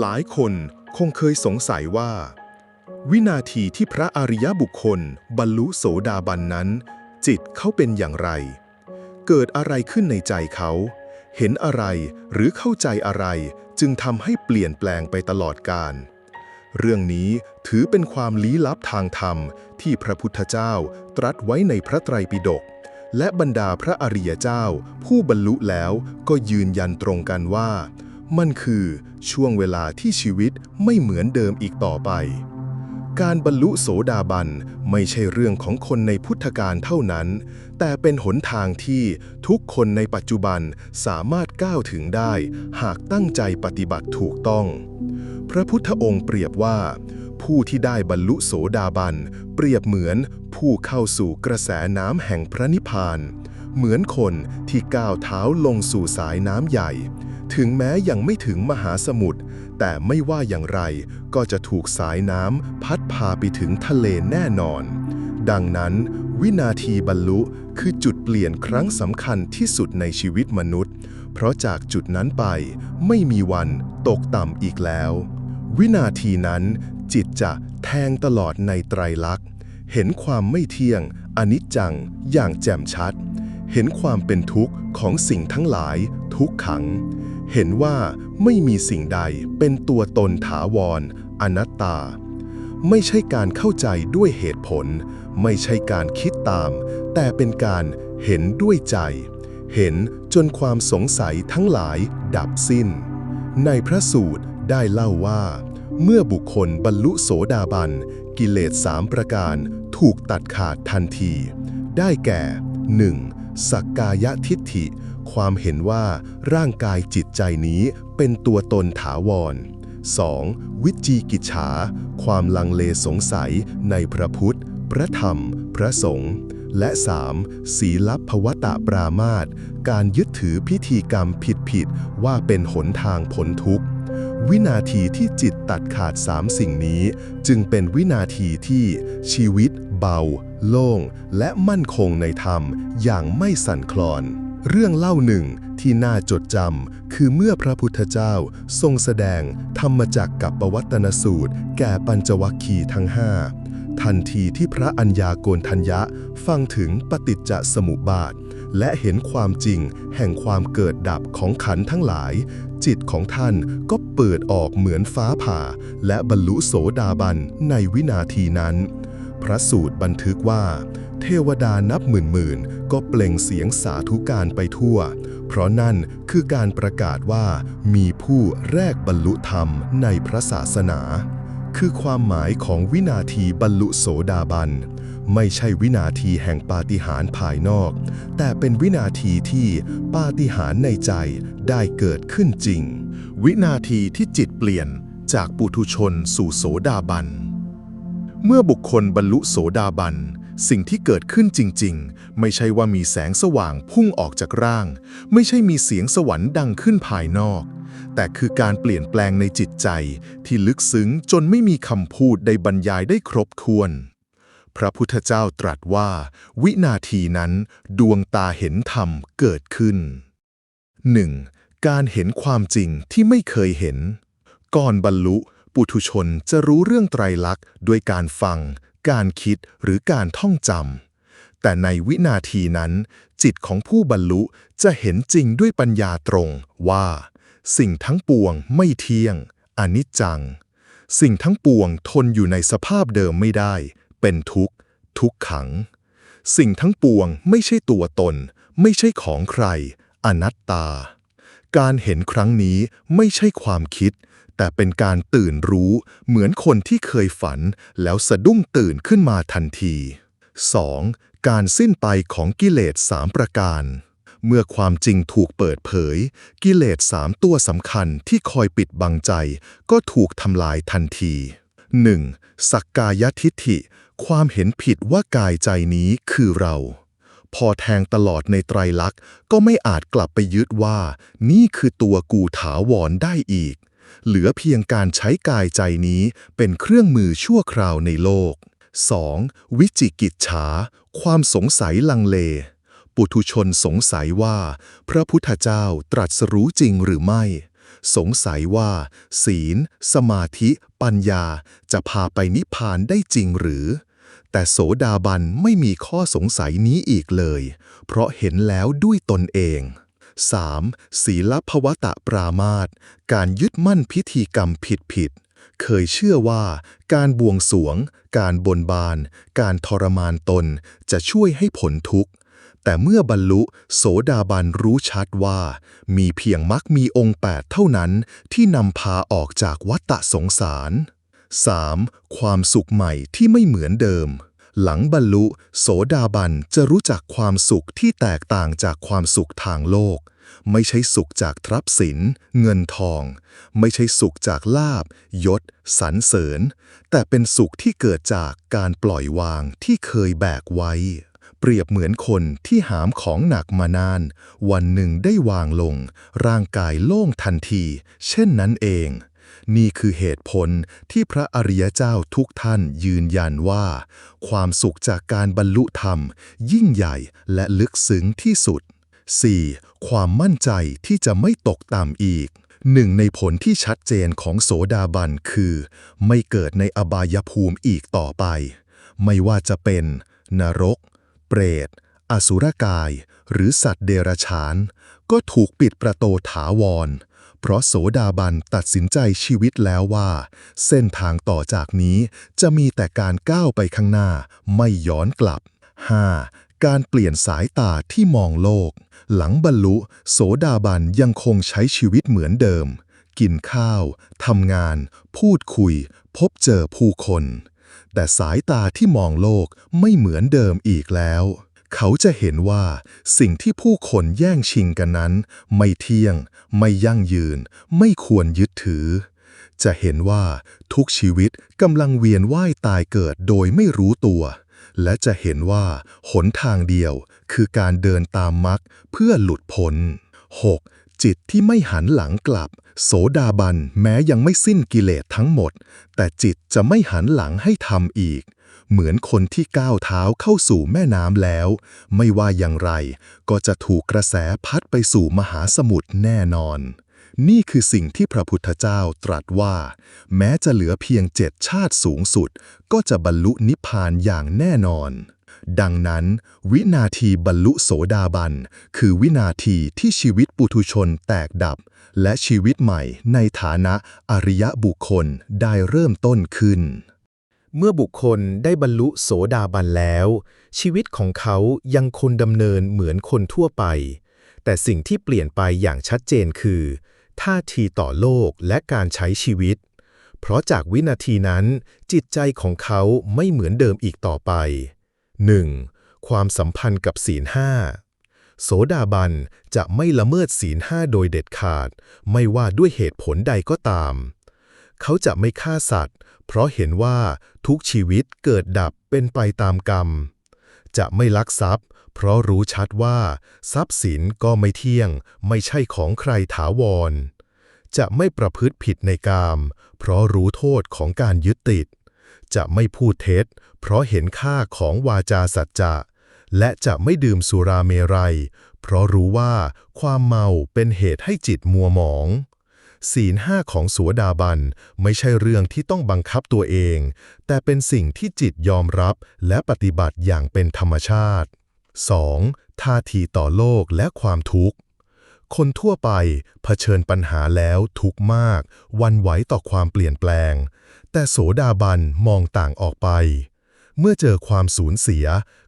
หลายคนคงเคยสงสัยว่า วินาทีที่พระอริยบุคคล บรรลุโสดาบันนั้น จิตเขาเป็นอย่างไร เกิดอะไรขึ้นในใจเขา เห็นอะไรหรือเข้าใจอะไรจึงทำให้เปลี่ยนแปลงไปตลอดกาลเรื่องนี้ถือเป็นความลี้ลับทางธรรมที่พระพุทธเจ้าตรัสไว้ในพระไตรปิฎกและบรรดาพระอริยเจ้า ผู้บรรลุแล้วก็ยืนยันตรงกันว่า มันคือช่วงเวลาที่ชีวิตไม่เหมือนเดิมอีกต่อไป การบรรลุโสดาบันไม่ใช่เรื่องของคนในพุทธกาลเท่านั้น แต่เป็นหนทางที่ทุกคนในปัจจุบันสามารถก้าวถึงได้ หากตั้งใจปฏิบัติถูกต้อง พระพุทธองค์เปรียบว่า ผู้ที่ได้บรรลุโสดาบันเปรียบเหมือนผู้เข้าสู่กระแสน้ำแห่งพระนิพพาน เหมือนคนที่ก้าวเท้าลงสู่สายน้ำใหญ่ ถึงแม้ยังไม่ถึงมหาสมุทรแต่ไม่ว่าอย่างไรก็จะถูกสายน้ำพัดพาไปถึงทะเลแน่นอน ดังนั้น วินาทีบรรลุคือจุดเปลี่ยนครั้งสำคัญที่สุดในชีวิตมนุษย์ เพราะจากจุดนั้นไปไม่มีวันตกต่ำอีกแล้ว วินาทีนั้นจิตจะแทงตลอดในไตรลักษณ์ เห็นความไม่เที่ยง อนิจจังอย่างแจ่มชัด เห็นความเป็นทุกข์ของสิ่งทั้งหลาย ทุกขัง เห็นว่าไม่มีสิ่งใดเป็นตัวตนถาวรอนัตตา ไม่ใช่การเข้าใจด้วยเหตุผล ไม่ใช่การคิดตาม แต่เป็นการเห็นด้วยใจ เห็นจนความสงสัยทั้งหลายดับสิ้น ในพระสูตรได้เล่าว่า เมื่อบุคคลบรรลุโสดาบัน กิเลสสามประการถูกตัดขาดทันที ได้แก่ 1. สักกายทิฏฐิ ความเห็นว่าร่างกายจิตใจนี้เป็นตัวตนถาวร 2. วิจีกิจฉา ความลังเลสงสัยในพระพุทธ พระธรรม พระสงฆ์และ 3. ศีลพวตะปรามาตการยึดถือพิธีกรรมผิดๆว่าเป็นหนทางพ้นทุกข์ วินาทีที่จิตตัดขาดสามสิ่งนี้ จึงเป็นวินาทีที่ชีวิตเบา โล่ง และมั่นคงในธรรมอย่างไม่สั่นคลอน เรื่องเล่าหนึ่งที่น่าจดจำคือเมื่อพระพุทธเจ้าทรงแสดงธรรมจักกับปวัตนสูตร แก่ปัญจวัคคีย์ทั้งห้าทันทีที่พระัญญาโกณทัญญะฟังถึงปฏิจจสมุปบาท และเห็นความจริงแห่งความเกิดดับของขันธ์ทั้งหลาย จิตของท่านก็เปิดออกเหมือนฟ้าผ่า และบรรลุโสดาบันในวินาทีนั้น พระสูตรบันทึกว่า เทวดานับหมื่นๆ ก็เปล่งเสียงสาธุการไปทั่ว เพราะนั่นคือการประกาศว่ามีผู้แรกบรรลุธรรมในพระศาสนา คือความหมายของวินาทีบรรลุโสดาบัน ไม่ใช่วินาทีแห่งปาฏิหาริย์ภายนอก แต่เป็นวินาทีที่ปาฏิหาริย์ในใจได้เกิดขึ้นจริง วินาทีที่จิตเปลี่ยนจากปุถุชนสู่โสดาบัน เมื่อบุคคลบรรลุโสดาบัน สิ่งที่เกิดขึ้นจริง ๆ ไม่ใช่ว่ามีแสงสว่างพุ่งออกจากร่าง ไม่ใช่มีเสียงสวรรค์ดังขึ้นภายนอก แต่คือการเปลี่ยนแปลงในจิตใจที่ลึกซึ้งจนไม่มีคำพูดใดบรรยายได้ครบถ้วน พระพุทธเจ้าตรัสว่า วินาทีนั้นดวงตาเห็นธรรมเกิดขึ้น 1. การเห็นความจริงที่ไม่เคยเห็น ก่อนบรรลุ ปุถุชนจะรู้เรื่องไตรลักษณ์ด้วยการฟัง การคิดหรือการท่องจำแต่ในวินาทีนั้น จิตของผู้บรรลุจะเห็นจริงด้วยปัญญาตรงว่า สิ่งทั้งปวงไม่เที่ยง อนิจจัง สิ่งทั้งปวงทนอยู่ในสภาพเดิมไม่ได้ เป็นทุกข์ ทุกขัง สิ่งทั้งปวงไม่ใช่ตัวตน ไม่ใช่ของใคร อนัตตา การเห็นครั้งนี้ไม่ใช่ความคิด แต่เป็นการตื่นรู้เหมือนคนที่เคยฝัน แล้วสะดุ้งตื่นขึ้นมาทันที 2. การสิ้นไปของกิเลสสามประการ เมื่อความจริงถูกเปิดเผย กิเลสสามตัวสำคัญที่คอยปิดบังใจ ก็ถูกทำลายทันที 1. สักกายทิฏฐิ ความเห็นผิดว่ากายใจนี้คือเรา พอแทงตลอดในไตรลักษณ์ก็ไม่อาจกลับไปยึดว่า นี่คือตัวกูถาวรได้อีก เหลือเพียงการใช้กายใจนี้เป็นเครื่องมือชั่วคราวในโลก 2. วิจิกิจฉา ความสงสัยลังเล ปุถุชนสงสัยว่า พระพุทธเจ้าตรัสรู้จริงหรือไม่ สงสัยว่า ศีล สมาธิ ปัญญา จะพาไปนิพพานได้จริงหรือ แต่โสดาบันไม่มีข้อสงสัยนี้อีกเลย เพราะเห็นแล้วด้วยตนเอง 3. ศีลภวตะปรามาตการยึดมั่นพิธีกรรมผิดผิดๆ เคยเชื่อว่า การบวงสวง การบนบาน การทรมานตน จะช่วยให้ผลทุกข์ แต่เมื่อบรรลุโสดาบันรู้ชัดว่า มีเพียงมรรคมีองค์แปดเท่านั้นที่นำพาออกจากวัฏสงสาร 3. ความสุขใหม่ที่ไม่เหมือนเดิม หลังบรรลุ โสดาบันจะรู้จักความสุขที่แตกต่างจากความสุขทางโลก ไม่ใช่สุขจากทรัพย์สิน เงินทอง ไม่ใช่สุขจากลาบ ยศสรรเสริญ แต่เป็นสุขที่เกิดจากการปล่อยวางที่เคยแบกไว้ เปรียบเหมือนคนที่หามของหนักมานาน วันหนึ่งได้วางลง ร่างกายโล่งทันที เช่นนั้นเอง นี่คือเหตุผลที่พระอริยเจ้าทุกท่านยืนยันว่า ความสุขจากการบรรลุธรรม ยิ่งใหญ่และลึกซึ้งที่สุด 4. ความมั่นใจที่จะไม่ตกต่ำอีกหนึ่งในผลที่ชัดเจนของโสดาบันคือ ไม่เกิดในอบายภูมิอีกต่อไป ไม่ว่าจะเป็น นรก เปรต อสุรกาย หรือสัตว์เดรัจฉาน ก็ถูกปิดประตูถาวร เพราะโสดาบันตัดสินใจชีวิตแล้วว่า เส้นทางต่อจากนี้จะมีแต่การก้าวไปข้างหน้าไม่ย้อนกลับ 5. การเปลี่ยนสายตาที่มองโลก หลังบรรลุ โสดาบันยังคงใช้ชีวิตเหมือนเดิม กินข้าวทำงาน พูดคุย พบเจอผู้คน แต่สายตาที่มองโลกไม่เหมือนเดิมอีกแล้ว เขาจะเห็นว่าสิ่งที่ผู้คนแย่งชิงกันนั้น ไม่เที่ยง ไม่ยั่งยืน ไม่ควรยึดถือ จะเห็นว่าทุกชีวิตกำลังเวียนว่ายตายเกิดโดยไม่รู้ตัว และจะเห็นว่าหนทางเดียวคือการเดินตามมรรคเพื่อหลุดพ้น 6. จิตที่ไม่หันหลังกลับ โสดาบันแม้ยังไม่สิ้นกิเลสทั้งหมด แต่จิตจะไม่หันหลังให้ทำอีก เหมือนคนที่ก้าวเท้าเข้าสู่แม่น้ำแล้ว ไม่ว่าอย่างไร ก็จะถูกกระแสพัดไปสู่มหาสมุทรแน่นอน นี่คือสิ่งที่พระพุทธเจ้าตรัสว่า แม้จะเหลือเพียงเจ็ดชาติสูงสุด ก็จะบรรลุนิพพานอย่างแน่นอนดังนั้น วินาทีบรรลุโสดาบัน คือวินาทีที่ชีวิตปุถุชนแตกดับ และชีวิตใหม่ในฐานะอริยบุคคลได้เริ่มต้นขึ้น เมื่อบุคคลได้บรรลุโสดาบันแล้ว ชีวิตของเขายังคงดำเนินเหมือนคนทั่วไป แต่สิ่งที่เปลี่ยนไปอย่างชัดเจนคือ ท่าทีต่อโลกและการใช้ชีวิต เพราะจากวินาทีนั้น จิตใจของเขาไม่เหมือนเดิมอีกต่อไป 1. ความสัมพันธ์กับศีลห้า โสดาบันจะไม่ละเมิดศีลห้าโดยเด็ดขาด ไม่ว่าด้วยเหตุผลใดก็ตาม เขาจะไม่ฆ่าสัตว์ เพราะเห็นว่าทุกชีวิตเกิดดับเป็นไปตามกรรม จะไม่ลักทรัพย์ เพราะรู้ชัดว่า ทรัพย์สินก็ไม่เที่ยง ไม่ใช่ของใครถาวร จะไม่ประพฤติผิดในกาม เพราะรู้โทษของการยึดติด จะไม่พูดเท็จ เพราะเห็นค่าของวาจาสัจจะ และจะไม่ดื่มสุราเมรัย เพราะรู้ว่าความเมาเป็นเหตุให้จิตมัวหมอง ศีลห้าของสัวดาบันไม่ใช่เรื่องที่ต้องบังคับตัวเอง แต่เป็นสิ่งที่จิตยอมรับและปฏิบัติอย่างเป็นธรรมชาติ 2. ท่าทีต่อโลกและความทุกข์ คนทั่วไปเผชิญปัญหาแล้วทุกข์มาก วันไหวต่อความเปลี่ยนแปลง แต่โสดาบันมองต่างออกไป เมื่อเจอความสูญเสีย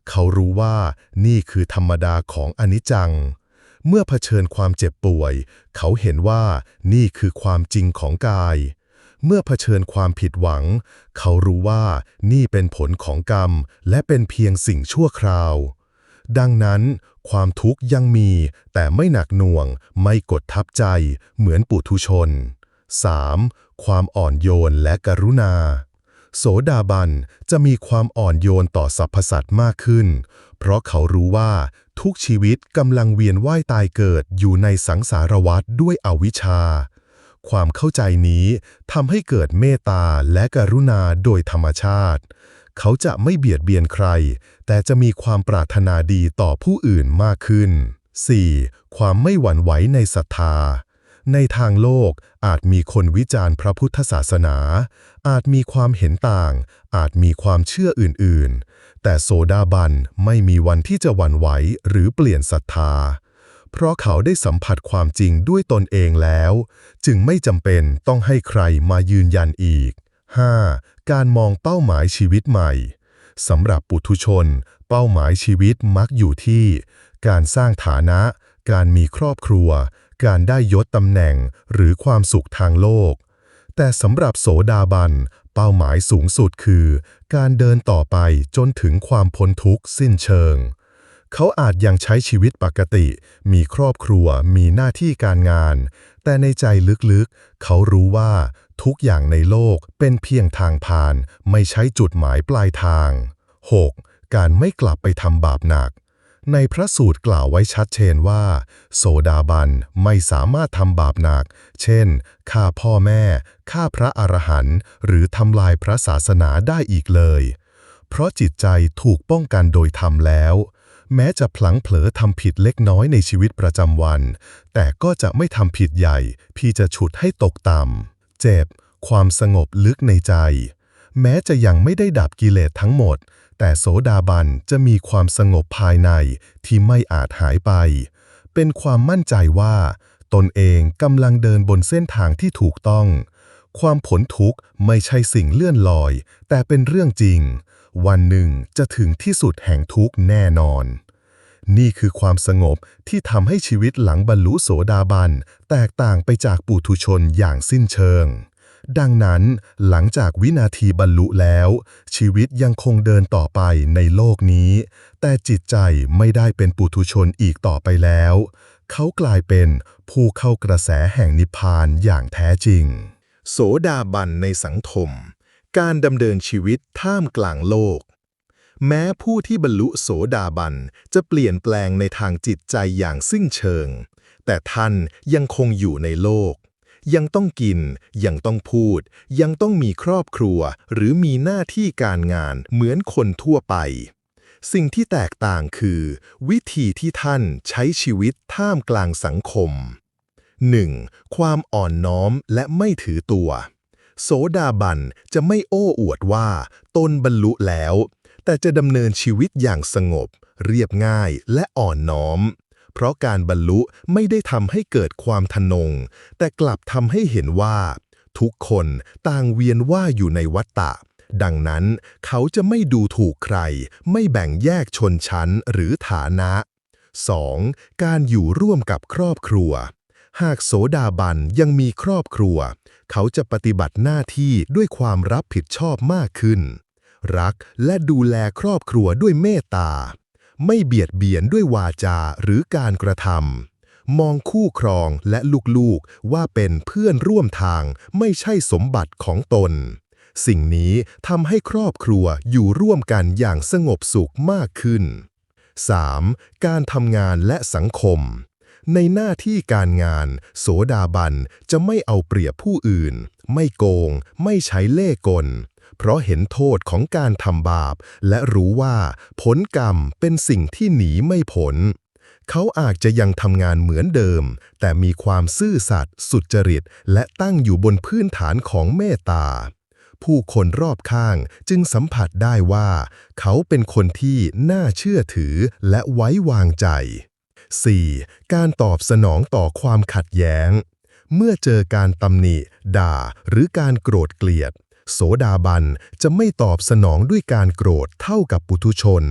เขารู้ว่านี่คือธรรมดาของอนิจจัง เมื่อเผชิญความเจ็บป่วย เขาเห็นว่านี่คือความจริงของกาย เมื่อเผชิญความผิดหวัง เขารู้ว่านี่เป็นผลของกรรม และเป็นเพียงสิ่งชั่วคราว ดังนั้น ความทุกข์ยังมี แต่ไม่หนักหน่วง ไม่กดทับใจ เหมือนปุถุชน 3. ความอ่อนโยนและกรุณา โสดาบันจะมีความอ่อนโยนต่อสรรพสัตว์มากขึ้น เพราะเขารู้ว่าทุกชีวิตกำลังเวียนว่ายตายเกิดอยู่ในสังสารวัฏด้วยอวิชชา ความเข้าใจนี้ทำให้เกิดเมตตาและกรุณาโดยธรรมชาติ เขาจะไม่เบียดเบียนใคร แต่จะมีความปรารถนาดีต่อผู้อื่นมากขึ้น 4. ความไม่หวั่นไหวในศรัทธา ในทางโลกอาจมีคนวิจารณ์พระพุทธศาสนา อาจมีความเห็นต่าง อาจมีความเชื่ออื่นๆ แต่โซดาบันไม่มีวันที่จะหวั่นไหวหรือเปลี่ยนศรัทธา เพราะเขาได้สัมผัสความจริงด้วยตนเองแล้ว จึงไม่จำเป็นต้องให้ใครมายืนยันอีก 5. การมองเป้าหมายชีวิตใหม่สำหรับปุถุชน เป้าหมายชีวิตมักอยู่ที่ การสร้างฐานะ การมีครอบครัว การได้ยศตำแหน่งหรือความสุขทางโลก แต่สำหรับโสดาบัน เป้าหมายสูงสุดคือ การเดินต่อไปจนถึงความพ้นทุกข์สิ้นเชิง เขาอาจยังใช้ชีวิตปกติ มีครอบครัว มีหน้าที่การงาน แต่ในใจลึกๆ เขารู้ว่าทุกอย่างในโลกเป็นเพียงทางผ่าน ไม่ใช่จุดหมายปลายทาง 6. การไม่กลับไปทำบาปหนัก ในพระสูตรกล่าวไว้ชัดเจนว่า โสดาบันไม่สามารถทำบาปหนัก เช่นฆ่าพ่อแม่ฆ่าพระอรหันต์หรือทำลายพระศาสนาได้อีกเลย เพราะจิตใจถูกป้องกันโดยธรรมแล้ว แม้จะพลังเผลอทำผิดเล็กน้อยในชีวิตประจำวัน แต่ก็จะไม่ทำผิดใหญ่ พี่จะฉุดให้ตกต่ำเจ็บ ความสงบลึกในใจ แม้จะยังไม่ได้ดับกิเลสทั้งหมด แต่โสดาบันจะมีความสงบภายในที่ไม่อาจหายไป เป็นความมั่นใจว่า ตนเองกำลังเดินบนเส้นทางที่ถูกต้อง ความผลทุกข์ไม่ใช่สิ่งเลื่อนลอย แต่เป็นเรื่องจริง วันหนึ่งจะถึงที่สุดแห่งทุกข์แน่นอน นี่คือความสงบที่ทำให้ชีวิตหลังบรรลุโสดาบันแตกต่างไปจากปุถุชนอย่างสิ้นเชิง ดังนั้นหลังจากวินาทีบรรลุแล้ว ชีวิตยังคงเดินต่อไปในโลกนี้ แต่จิตใจไม่ได้เป็นปุถุชนอีกต่อไปแล้ว เขากลายเป็นผู้เข้ากระแสแห่งนิพพานอย่างแท้จริง โสดาบันในสังคม การดำเนินชีวิตท่ามกลางโลก แม้ผู้ที่บรรลุโสดาบันจะเปลี่ยนแปลงในทางจิตใจอย่างสิ้นเชิง แต่ท่านยังคงอยู่ในโลก ยังต้องกิน ยังต้องพูด ยังต้องมีครอบครัว หรือมีหน้าที่การงานเหมือนคนทั่วไป สิ่งที่แตกต่างคือ วิธีที่ท่านใช้ชีวิตท่ามกลางสังคม 1. ความอ่อนน้อมและไม่ถือตัว โสดาบันจะไม่โอ้อวดว่า ตนบรรลุแล้ว แต่จะดำเนินชีวิตอย่างสงบ เรียบง่ายและอ่อนน้อม เพราะการบรรลุไม่ได้ทำให้เกิดความทนง แต่กลับทำให้เห็นว่า ทุกคนต่างเวียนว่าอยู่ในวัฏฏะดังนั้นเขาจะไม่ดูถูกใคร ไม่แบ่งแยกชนชั้นหรือฐานะ 2. การอยู่ร่วมกับครอบครัว หากโสดาบันยังมีครอบครัว เขาจะปฏิบัติหน้าที่ด้วยความรับผิดชอบมากขึ้น รักและดูแลครอบครัวด้วยเมตตา ไม่เบียดเบียนด้วยวาจาหรือการกระทำมองคู่ครองและลูกๆว่าเป็นเพื่อนร่วมทางไม่ใช่สมบัติของตน สิ่งนี้ทำให้ครอบครัวอยู่ร่วมกันอย่างสงบสุขมากขึ้น 3. การทำงานและสังคม ในหน้าที่การงาน โสดาบันจะไม่เอาเปรียบผู้อื่น ไม่โกง ไม่ใช้เล่ห์กล เพราะเห็นโทษของการทำบาป และรู้ว่าผลกรรมเป็นสิ่งที่หนีไม่พ้นเขาอาจจะยังทำงานเหมือนเดิม แต่มีความซื่อสัตย์สุจริต และตั้งอยู่บนพื้นฐานของเมตตา ผู้คนรอบข้างจึงสัมผัสได้ว่า เขาเป็นคนที่น่าเชื่อถือและไว้วางใจ 4. การตอบสนองต่อความขัดแย้ง เมื่อเจอการตำหนิ ด่า หรือการโกรธเกลียด โสดาบันจะไม่ตอบสนองด้วยการโกรธเท่ากับปุถุชน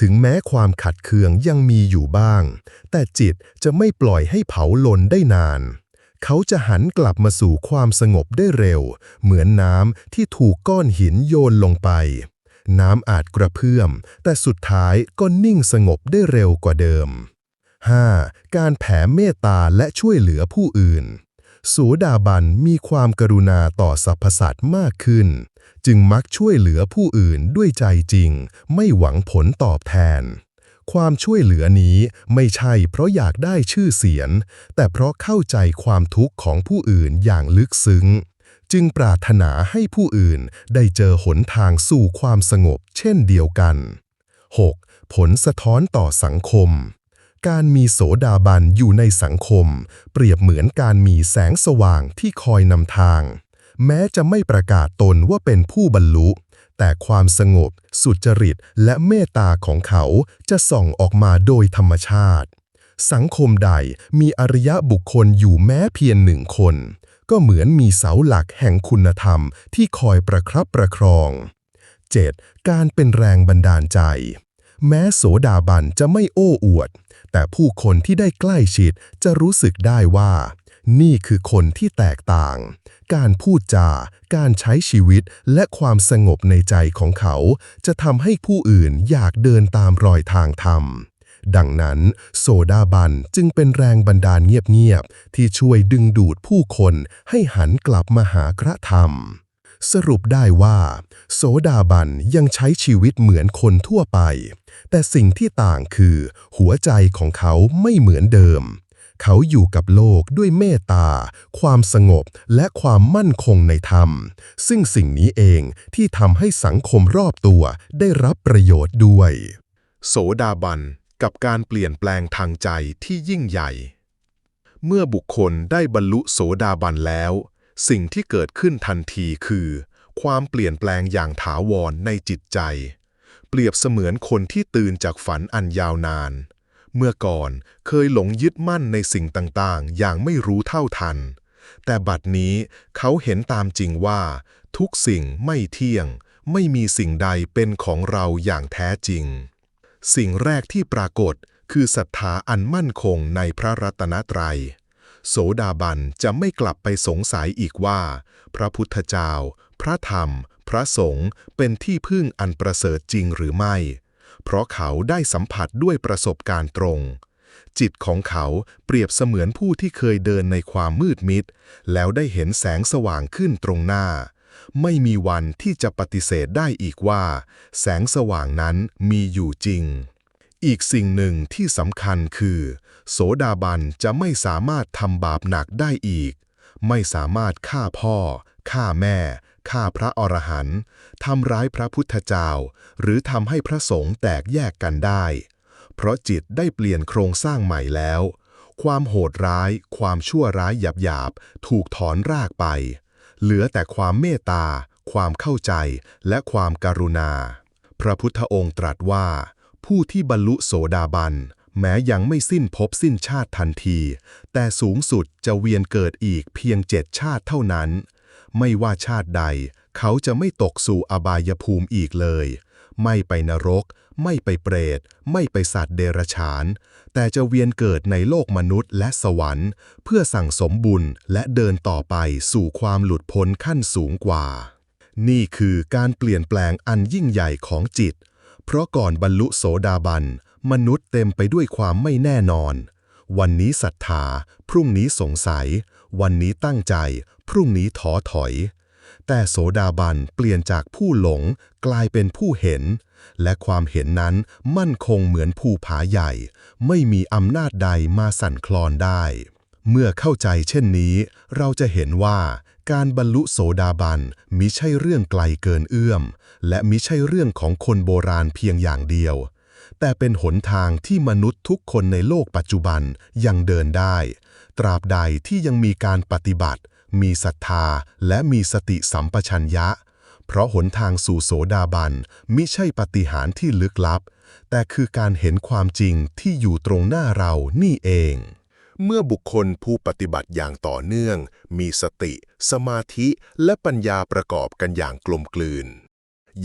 ถึงแม้ความขัดเคืองยังมีอยู่บ้าง แต่จิตจะไม่ปล่อยให้เผาลนได้นาน เขาจะหันกลับมาสู่ความสงบได้เร็ว เหมือนน้ำที่ถูกก้อนหินโยนลงไป น้ำอาจกระเพื่อม แต่สุดท้ายก็นิ่งสงบได้เร็วกว่าเดิม 5. การแผ่เมตตาและช่วยเหลือผู้อื่น สดาบันมีความกรุณาต่อสรรพสัตว์มากขึ้น จึงมักช่วยเหลือผู้อื่นด้วยใจจริง ไม่หวังผลตอบแทน ความช่วยเหลือนี้ไม่ใช่เพราะอยากได้ชื่อเสียง แต่เพราะเข้าใจความทุกข์ของผู้อื่นอย่างลึกซึ้ง จึงปรารถนาให้ผู้อื่นได้เจอหนทางสู่ความสงบเช่นเดียวกัน 6. ผลสะท้อนต่อสังคม การมีโสดาบันอยู่ในสังคม เปรียบเหมือนการมีแสงสว่างที่คอยนำทาง แม้จะไม่ประกาศตนว่าเป็นผู้บรรลุ แต่ความสงบ สุจริต และเมตตาของเขาจะส่องออกมาโดยธรรมชาติ สังคมใดมีอริยะบุคคลอยู่แม้เพียงหนึ่งคน ก็เหมือนมีเสาหลักแห่งคุณธรรมที่คอยประครับประครอง 7. การเป็นแรงบันดาลใจ แม้โสดาบันจะไม่โอ้อวด แต่ผู้คนที่ได้ใกล้ชิดจะรู้สึกได้ว่า นี่คือคนที่แตกต่าง การพูดจา การใช้ชีวิตและความสงบในใจของเขา จะทำให้ผู้อื่นอยากเดินตามรอยทางธรรมดังนั้น โซดาบันจึงเป็นแรงบันดาลเงียบๆที่ช่วยดึงดูดผู้คนให้หันกลับมาหาพระธรรม สรุปได้ว่า โสดาบันยังใช้ชีวิตเหมือนคนทั่วไป แต่สิ่งที่ต่างคือ หัวใจของเขาไม่เหมือนเดิม เขาอยู่กับโลกด้วยเมตตา ความสงบและความมั่นคงในธรรม ซึ่งสิ่งนี้เองที่ทำให้สังคมรอบตัวได้รับประโยชน์ด้วย โสดาบันกับการเปลี่ยนแปลงทางใจที่ยิ่งใหญ่ เมื่อบุคคลได้บรรลุโสดาบันแล้ว สิ่งที่เกิดขึ้นทันทีคือ ความเปลี่ยนแปลงอย่างถาวรในจิตใจ เปรียบเสมือนคนที่ตื่นจากฝันอันยาวนาน เมื่อก่อนเคยหลงยึดมั่นในสิ่งต่างๆ อย่างไม่รู้เท่าทัน แต่บัดนี้เขาเห็นตามจริงว่า ทุกสิ่งไม่เที่ยง ไม่มีสิ่งใดเป็นของเราอย่างแท้จริง สิ่งแรกที่ปรากฏคือศรัทธาอันมั่นคงในพระรัตนตรัย โสดาบันจะไม่กลับไปสงสัยอีกว่า พระพุทธเจ้า พระธรรม พระสงฆ์เป็นที่พึ่งอันประเสริฐจริงหรือไม่ เพราะเขาได้สัมผัสด้วยประสบการณ์ตรง จิตของเขาเปรียบเสมือนผู้ที่เคยเดินในความมืดมิด แล้วได้เห็นแสงสว่างขึ้นตรงหน้า ไม่มีวันที่จะปฏิเสธได้อีกว่า แสงสว่างนั้นมีอยู่จริง อีกสิ่งหนึ่งที่สำคัญคือ โสดาบันจะไม่สามารถทำบาปหนักได้อีก ไม่สามารถฆ่าพ่อ ฆ่าแม่ ฆ่าพระอรหันต์ทำร้ายพระพุทธเจ้า หรือทำให้พระสงฆ์แตกแยกกันได้ เพราะจิตได้เปลี่ยนโครงสร้างใหม่แล้ว ความโหดร้าย ความชั่วร้ายหยาบๆถูกถอนรากไป เหลือแต่ความเมตตา ความเข้าใจ และความการุณา พระพุทธองค์ตรัสว่า ผู้ที่บรรลุโสดาบัน แม้ยังไม่สิ้นภพสิ้นชาติทันที แต่สูงสุดจะเวียนเกิดอีกเพียงเจ็ดชาติเท่านั้น ไม่ว่าชาติใด เขาจะไม่ตกสู่อบายภูมิอีกเลย ไม่ไปนรก ไม่ไปเปรต ไม่ไปสัตว์เดรัจฉาน แต่จะเวียนเกิดในโลกมนุษย์และสวรรค์ เพื่อสั่งสมบุญและเดินต่อไปสู่ความหลุดพ้นขั้นสูงกว่านี่คือการเปลี่ยนแปลงอันยิ่งใหญ่ของจิต เพราะก่อนบรรลุโสดาบัน มนุษย์เต็มไปด้วยความไม่แน่นอน วันนี้ศรัทธา พรุ่งนี้สงสัย วันนี้ตั้งใจ พรุ่งนี้ท้อถอย แต่โสดาบันเปลี่ยนจากผู้หลงกลายเป็นผู้เห็น และความเห็นนั้นมั่นคงเหมือนภูผาใหญ่ ไม่มีอำนาจใดมาสั่นคลอนได้ เมื่อเข้าใจเช่นนี้ เราจะเห็นว่า การบรรลุโสดาบันมิใช่เรื่องไกลเกินเอื้อม และมิใช่เรื่องของคนโบราณเพียงอย่างเดียว แต่เป็นหนทางที่มนุษย์ทุกคนในโลกปัจจุบันยังเดินได้ ตราบใดที่ยังมีการปฏิบัติ มีศรัทธา และมีสติสัมปชัญญะ เพราะหนทางสู่โสดาบันมิใช่ปาฏิหาริย์ที่ลึกลับ แต่คือการเห็นความจริงที่อยู่ตรงหน้าเรานี่เอง เมื่อบุคคลผู้ปฏิบัติอย่างต่อเนื่อง มีสติ สมาธิและปัญญาประกอบกันอย่างกลมกลืน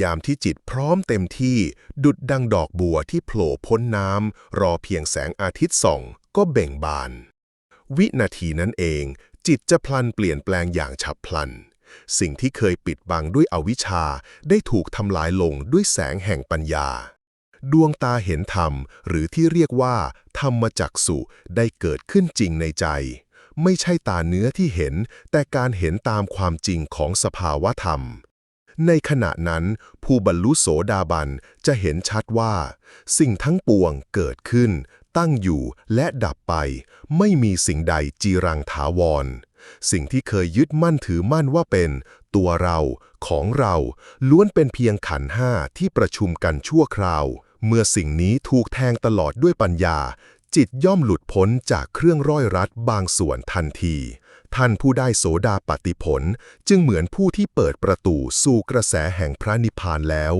ยามที่จิตพร้อมเต็มที่ ดุดดังดอกบัวที่โผล่พ้นน้ำรอเพียงแสงอาทิตย์ส่อง ก็เบ่งบาน วินาทีนั้นเอง จิตจะพลันเปลี่ยนแปลงอย่างฉับพลัน สิ่งที่เคยปิดบังด้วยอวิชชาได้ถูกทำลายลงด้วยแสงแห่งปัญญา ดวงตาเห็นธรรม หรือที่เรียกว่าธรรมจักสุได้เกิดขึ้นจริงในใจ ไม่ใช่ตาเนื้อที่เห็น แต่การเห็นตามความจริงของสภาวะธรรม ในขณะนั้น ผู้บรรลุโสดาบันจะเห็นชัดว่า สิ่งทั้งปวงเกิดขึ้น ตั้งอยู่และดับไป ไม่มีสิ่งใดจีรังถาวรสิ่งที่เคยยึดมั่นถือมั่นว่าเป็น ตัวเราของเราล้วนเป็นเพียงขันห้าที่ประชุมกันชั่วคราว เมื่อสิ่งนี้ถูกแทงตลอดด้วยปัญญา จิตย่อมหลุดพ้นจากเครื่องร้อยรัดบางส่วนทันที ท่านผู้ได้โสดาปฏิผลจึงเหมือนผู้ที่เปิดประตูสู่กระแสแห่งพระนิพพานแล้ว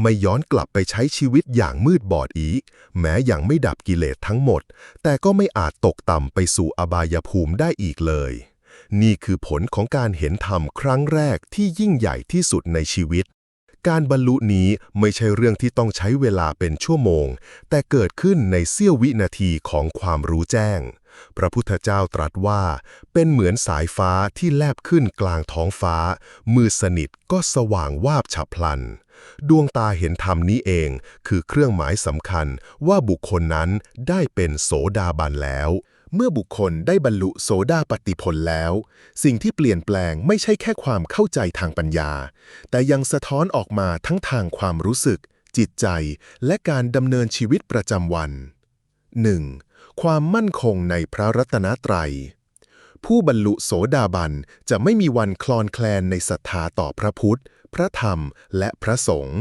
ไม่ย้อนกลับไปใช้ชีวิตอย่างมืดบอดอีก แม้ยังไม่ดับกิเลสทั้งหมด แต่ก็ไม่อาจตกต่ำไปสู่อบายภูมิได้อีกเลยนี่คือผลของการเห็นธรรมครั้งแรกที่ยิ่งใหญ่ที่สุดในชีวิต การบรรลุนี้ไม่ใช่เรื่องที่ต้องใช้เวลาเป็นชั่วโมง แต่เกิดขึ้นในเสี้ยววินาทีของความรู้แจ้ง พระพุทธเจ้าตรัสว่า เป็นเหมือนสายฟ้าที่แลบขึ้นกลางท้องฟ้า มืดสนิทก็สว่างวาบฉับพลัน ดวงตาเห็นธรรมนี้เอง คือเครื่องหมายสำคัญว่าบุคคลนั้นได้เป็นโสดาบันแล้ว เมื่อบุคคลได้บรรลุโสดาปติผลแล้ว สิ่งที่เปลี่ยนแปลงไม่ใช่แค่ความเข้าใจทางปัญญา แต่ยังสะท้อนออกมาทั้งทางความรู้สึก จิตใจ และการดำเนินชีวิตประจำวัน 1. ความมั่นคงในพระรัตนตรัย ผู้บรรลุโสดาบันจะไม่มีวันคลอนแคลนในศรัทธาต่อพระพุทธ พระธรรม และพระสงฆ์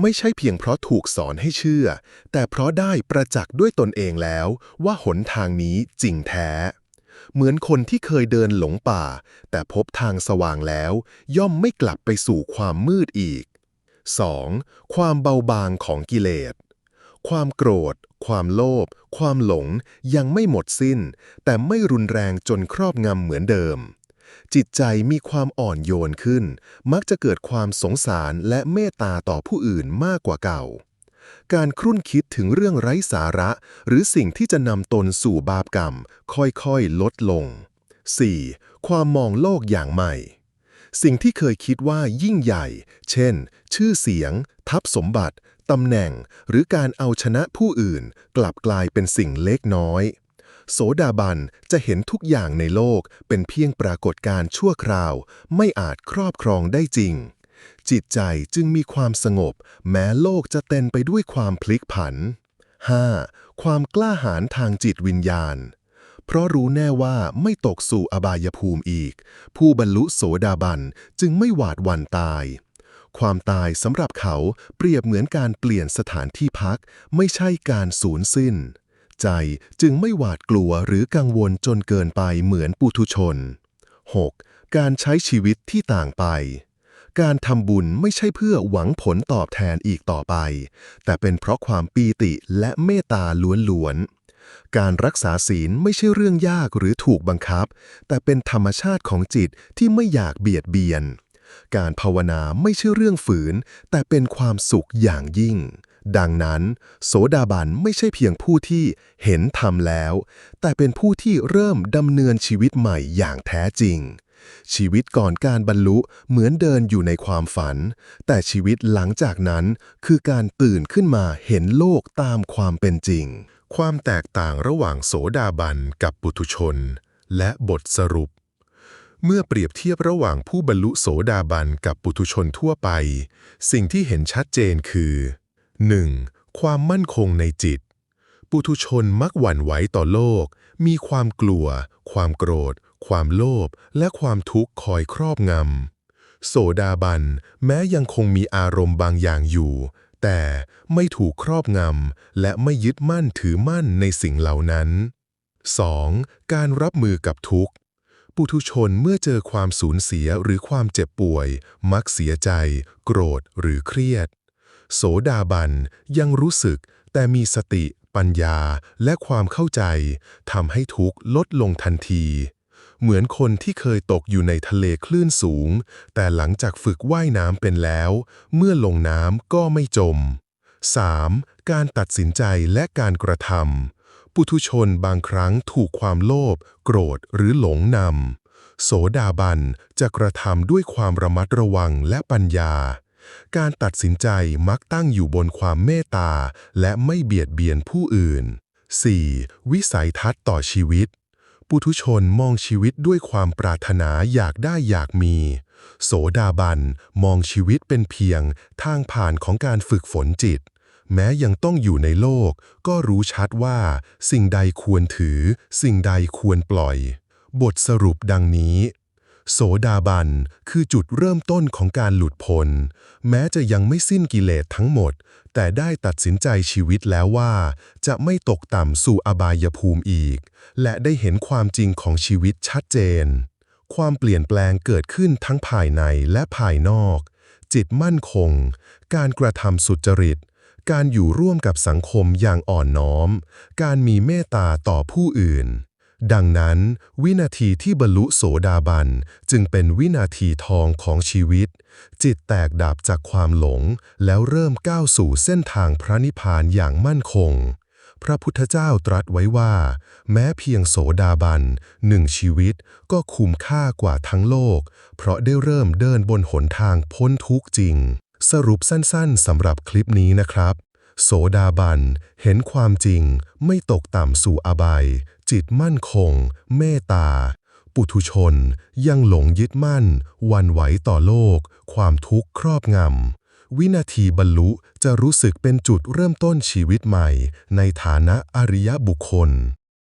ไม่ใช่เพียงเพราะถูกสอนให้เชื่อ แต่เพราะได้ประจักษ์ด้วยตนเองแล้วว่าหนทางนี้จริงแท้ เหมือนคนที่เคยเดินหลงป่า แต่พบทางสว่างแล้ว ย่อมไม่กลับไปสู่ความมืดอีก 2. ความเบาบางของกิเลส ความโกรธ ความโลภ ความหลงยังไม่หมดสิ้น แต่ไม่รุนแรงจนครอบงำเหมือนเดิม จิตใจมีความอ่อนโยนขึ้น มักจะเกิดความสงสารและเมตตาต่อผู้อื่นมากกว่าเก่า การครุ่นคิดถึงเรื่องไร้สาระ หรือสิ่งที่จะนำตนสู่บาปกรรม ค่อยๆ ลดลง 4. ความมองโลกอย่างใหม่ สิ่งที่เคยคิดว่ายิ่งใหญ่ เช่น ชื่อเสียง ทัพสมบัติตำแหน่ง หรือการเอาชนะผู้อื่น กลับกลายเป็นสิ่งเล็กน้อย โสดาบันจะเห็นทุกอย่างในโลกเป็นเพียงปรากฏการ์ชั่วคราว ไม่อาจครอบครองได้จริง จิตใจจึงมีความสงบ แม้โลกจะเต็มไปด้วยความพลิกผัน 5. ความกล้าหาญทางจิตวิญญาณ เพราะรู้แน่ว่าไม่ตกสู่อบายภูมิอีก ผู้บรรลุโสดาบันจึงไม่หวาดหวั่นตายความตายสำหรับเขาเปรียบเหมือนการเปลี่ยนสถานที่พัก ไม่ใช่การสูญสิ้น ใจจึงไม่หวาดกลัวหรือกังวลจนเกินไปเหมือนปุถุชน 6. การใช้ชีวิตที่ต่างไป การทำบุญไม่ใช่เพื่อหวังผลตอบแทนอีกต่อไป แต่เป็นเพราะความปีติและเมตตาล้วนๆ การรักษาศีลไม่ใช่เรื่องยากหรือถูกบังคับ แต่เป็นธรรมชาติของจิตที่ไม่อยากเบียดเบียน การภาวนาไม่ใช่เรื่องฝืน แต่เป็นความสุขอย่างยิ่ง ดังนั้น โสดาบันไม่ใช่เพียงผู้ที่เห็นธรรมแล้ว แต่เป็นผู้ที่เริ่มดำเนินชีวิตใหม่อย่างแท้จริง ชีวิตก่อนการบรรลุเหมือนเดินอยู่ในความฝัน แต่ชีวิตหลังจากนั้นคือการตื่นขึ้นมาเห็นโลกตามความเป็นจริง ความแตกต่างระหว่างโสดาบันกับปุถุชน และบทสรุปเมื่อเปรียบเทียบระหว่างผู้บรรลุโสดาบันกับปุถุชนทั่วไป สิ่งที่เห็นชัดเจนคือ 1. ความมั่นคงในจิต ปุถุชนมักหวั่นไหวต่อโลก มีความกลัว ความโกรธ ความโลภ และความทุกข์คอยครอบงำ โสดาบัน แม้ยังคงมีอารมณ์บางอย่างอยู่ แต่ไม่ถูกครอบงำ และไม่ยึดมั่นถือมั่นในสิ่งเหล่านั้น 2. การรับมือกับทุกข์ ปุถุชนเมื่อเจอความสูญเสียหรือความเจ็บป่วย มักเสียใจ โกรธหรือเครียด โสดาบันยังรู้สึก แต่มีสติ ปัญญาและความเข้าใจทำให้ทุกข์ลดลงทันที เหมือนคนที่เคยตกอยู่ในทะเลคลื่นสูง แต่หลังจากฝึกว่ายน้ำเป็นแล้ว เมื่อลงน้ำก็ไม่จม 3. การตัดสินใจและการกระทำปุถุชนบางครั้งถูกความโลภโกรธหรือหลงนำโสดาบันจะกระทำด้วยความระมัดระวังและปัญญา การตัดสินใจมักตั้งอยู่บนความเมตตา และไม่เบียดเบียนผู้อื่น 4. วิสัยทัศน์ต่อชีวิต ปุถุชนมองชีวิตด้วยความปรารถนาอยากได้อยากมี โสดาบันมองชีวิตเป็นเพียงทางผ่านของการฝึกฝนจิต แม้ยังต้องอยู่ในโลก ก็รู้ชัดว่า สิ่งใดควรถือ สิ่งใดควรปล่อย บทสรุปดังนี้ โสดาบันคือจุดเริ่มต้นของการหลุดพ้นแม้จะยังไม่สิ้นกิเลสทั้งหมด แต่ได้ตัดสินใจชีวิตแล้วว่า จะไม่ตกต่ำสู่อบายภูมิอีก และได้เห็นความจริงของชีวิตชัดเจน ความเปลี่ยนแปลงเกิดขึ้นทั้งภายในและภายนอก จิตมั่นคง การกระทำสุจริต การอยู่ร่วมกับสังคมอย่างอ่อนน้อม การมีเมตตาต่อผู้อื่น ดังนั้น วินาทีที่บรรลุโสดาบันจึงเป็นวินาทีทองของชีวิต จิตแตกดับจากความหลง แล้วเริ่มก้าวสู่เส้นทางพระนิพพานอย่างมั่นคง พระพุทธเจ้าตรัสไว้ว่า แม้เพียงโสดาบันหนึ่งชีวิตก็คุ้มค่ากว่าทั้งโลก เพราะได้เริ่มเดินบนหนทางพ้นทุกข์จริง สรุปสั้นๆสำหรับคลิปนี้นะครับโสดาบัน เห็นความจริงไม่ตกต่ำสู่อบาย จิตมั่นคง เมตตา ปุถุชน ยังหลงยึดมั่น วันไหวต่อโลก ความทุกข์ครอบงำ วินาทีบรรลุจะรู้สึกเป็นจุดเริ่มต้นชีวิตใหม่ ในฐานะอริยบุคคล